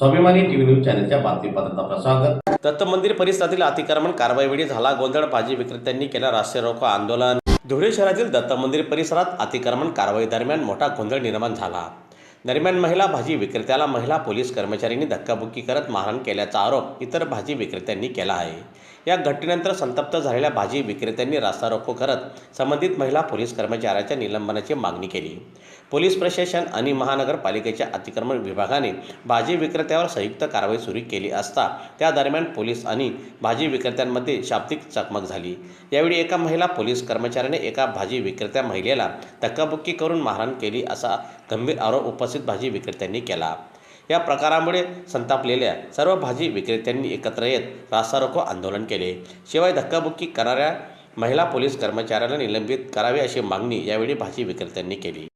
स्वाभिमानी TV news चॅनलच्या बातमीपत्रात आपलं स्वागत दत्त मंदिर परिसरातील अतिक्रमण कारवाईवेळी झाला गोंधळ. भाजी विक्रेत्यांनी केला राष्ट्रीय रोको आंदोलन. धुळे शहरातील दत्त मंदिर परिसरात अतिक्रमण कारवाई दरम्यान मोठा गोंधळ निर्माण झाला. दरम्यान महिला भाजी विक्रेत्याला महिला पोलीस कर्मचाऱ्यांनी धक्काबुक्की करत मारहाण केल्याचा आरोप इतर भाजी विक्रेत्यांनी केला आहे. या घटनेनंतर संतप्त झालेल्या भाजी विक्रेत्यांनी रास्ता रोको करत संबंधित महिला पोलीस कर्मचाऱ्याच्या निलंबनाची मागणी केली. पोलीस प्रशासन आणि महानगरपालिकेच्या अतिक्रमण विभागाने भाजी विक्रेत्यावर संयुक्त कारवाई सुरू केली असता त्या दरम्यान पोलीस आणि भाजी विक्रेत्यांमध्ये शाब्दिक चकमक झाली. यावेळी एका महिला पोलीस कर्मचाऱ्याने एका भाजी विक्रेत्या महिलेला धक्काबुक्की करून मारहाण केली असा गंभीर आरोप उपस्थित भाजी विक्रेत्यांनी केला. या प्रकारामुळे संतापलेल्या सर्व भाजी विक्रेत्यांनी एकत्र येत रास्तारोको आंदोलन केले. शिवाय धक्काबुक्की करणाऱ्या महिला पोलीस कर्मचाऱ्याला निलंबित करावे अशी मागणी यावेळी भाजी विक्रेत्यांनी केली.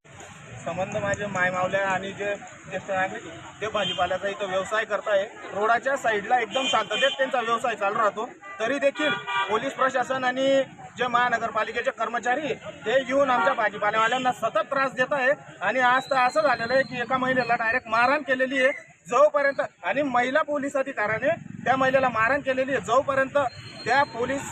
संबंध माझे मायमावल्या आणि जे ज्येष्ठ नागरिक ते भाजीपाल्याचा इथं व्यवसाय करताय. रोडाच्या साईडला एकदम शांततेत त्यांचा व्यवसाय चालू राहतो. तरी देखील पोलीस प्रशासन आणि जे महानगरपालिकेचे कर्मचारी ते येऊन आमच्या भाजीपाल्यावाल्यांना सतत त्रास देत आहे. आणि आज तर असं झालेलं आहे की एका महिलेला डायरेक्ट मारहाण केलेली आहे. जोपर्यंत आणि महिला पोलीस अधिकाऱ्याने त्या महिलेला मारहाण केलेली आहे. जोपर्यंत त्या पोलीस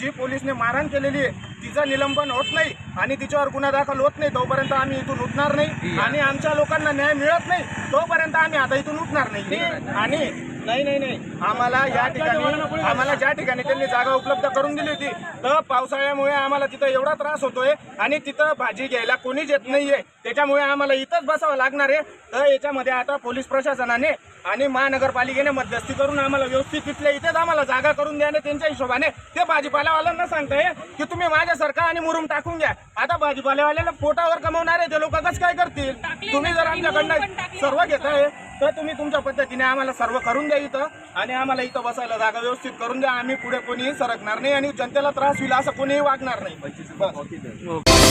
जी पोलीसने मारहाण केलेली आहे तिचं निलंबन होत नाही आणि तिच्यावर गुन्हा दाखल होत नाही तोपर्यंत आम्ही इथून उठणार नाही. आणि आमच्या लोकांना न्याय मिळत नाही तोपर्यंत आम्ही आता इथून उठणार नाही. आणि नाही नाही नाही. आम्हाला या ठिकाणी आम्हाला ज्या ठिकाणी त्यांनी जागा उपलब्ध करून दिली होती तर पावसाळ्यामुळे आम्हाला तिथं एवढा त्रास होतोय आणि तिथं भाजी घ्यायला कोणीच येत नाहीये. त्याच्यामुळे आम्हाला इथंच बसावं लागणार आहे. तर याच्यामध्ये आता पोलीस प्रशासनाने आणि महानगरपालिकेने मध्यस्थी करून आम्हाला व्यवस्थित तिथल्या इथेच आम्हाला जागा करून द्याने त्यांच्या हिशोबाने. ते भाजीपाल्यावाल्यांना सांगताय की तुम्ही माझ्यासारखा आणि मुरुम टाकून घ्या. आता भाजीपाल्यावाल्याला पोटावर कमवणारे ते लोक कसं काय करतील? तुम्ही जर आमच्याकडनं सर्व घेताय तर तुम्ही तुमच्या पद्धतीने आम्हाला सर्व करून द्या इथं. आणि आम्हाला इथं बसायला जागा व्यवस्थित करून द्या. आम्ही पुढे कोणीही सरकणार नाही आणि जनतेला त्रास होईल असं कोणीही वागणार नाही. बस.